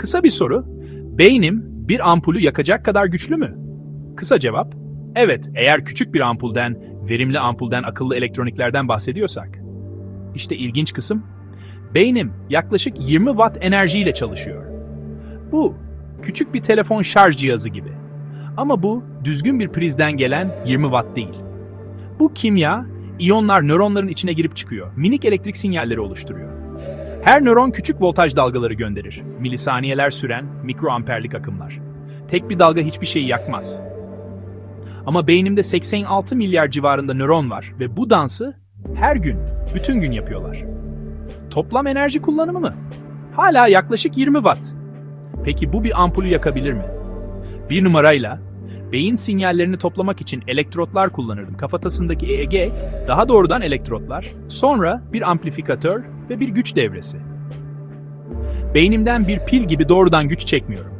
Kısa bir soru. Beynim bir ampulü yakacak kadar güçlü mü? Kısa cevap. Evet, eğer küçük bir ampulden, verimli ampulden, akıllı elektroniklerden bahsediyorsak. İşte ilginç kısım. Beynim yaklaşık 20 watt enerjiyle çalışıyor. Bu küçük bir telefon şarj cihazı gibi. Ama bu düzgün bir prizden gelen 20 watt değil. Bu kimya, iyonlar nöronların içine girip çıkıyor. Minik elektrik sinyalleri oluşturuyor. Her nöron küçük voltaj dalgaları gönderir. Milisaniyeler süren mikroamperlik akımlar. Tek bir dalga hiçbir şeyi yakmaz. Ama beynimde 86 milyar civarında nöron var ve bu dansı her gün, bütün gün yapıyorlar. Toplam enerji kullanımı mı? Hala yaklaşık 20 watt. Peki bu bir ampulü yakabilir mi? Bir numarayla beyin sinyallerini toplamak için elektrotlar kullanırdım. Kafatasındaki EEG, daha doğrudan elektrotlar, sonra bir amplifikatör ve bir güç devresi. Beynimden bir pil gibi doğrudan güç çekmiyorum.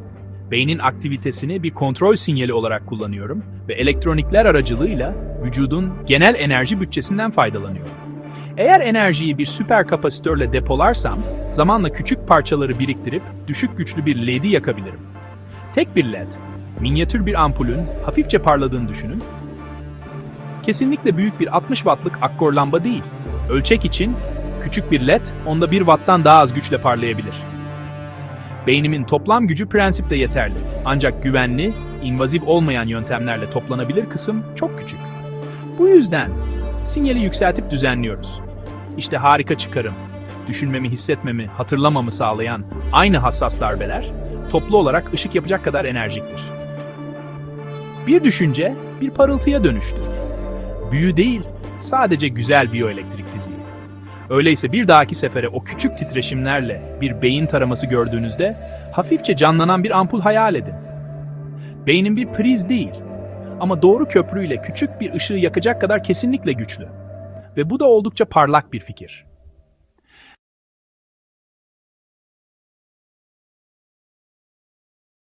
Beynin aktivitesini bir kontrol sinyali olarak kullanıyorum ve elektronikler aracılığıyla vücudun genel enerji bütçesinden faydalanıyorum. Eğer enerjiyi bir süper kapasitörle depolarsam, zamanla küçük parçaları biriktirip düşük güçlü bir LED'i yakabilirim. Tek bir LED, minyatür bir ampulün hafifçe parladığını düşünün. Kesinlikle büyük bir 60 wattlık akkor lamba değil. Ölçek için küçük bir LED onda 1 watttan daha az güçle parlayabilir. Beynimin toplam gücü prensipte yeterli. Ancak güvenli, invazif olmayan yöntemlerle toplanabilir kısım çok küçük. Bu yüzden sinyali yükseltip düzenliyoruz. İşte harika çıkarım. Düşünmemi, hissetmemi, hatırlamamı sağlayan aynı hassas darbeler toplu olarak ışık yapacak kadar enerjiktir. Bir düşünce bir parıltıya dönüştü. Büyü değil, sadece güzel biyoelektrik fiziği. Öyleyse bir dahaki sefere o küçük titreşimlerle bir beyin taraması gördüğünüzde hafifçe canlanan bir ampul hayal edin. Beynin bir priz değil ama doğru köprüyle küçük bir ışığı yakacak kadar kesinlikle güçlü. Ve bu da oldukça parlak bir fikir.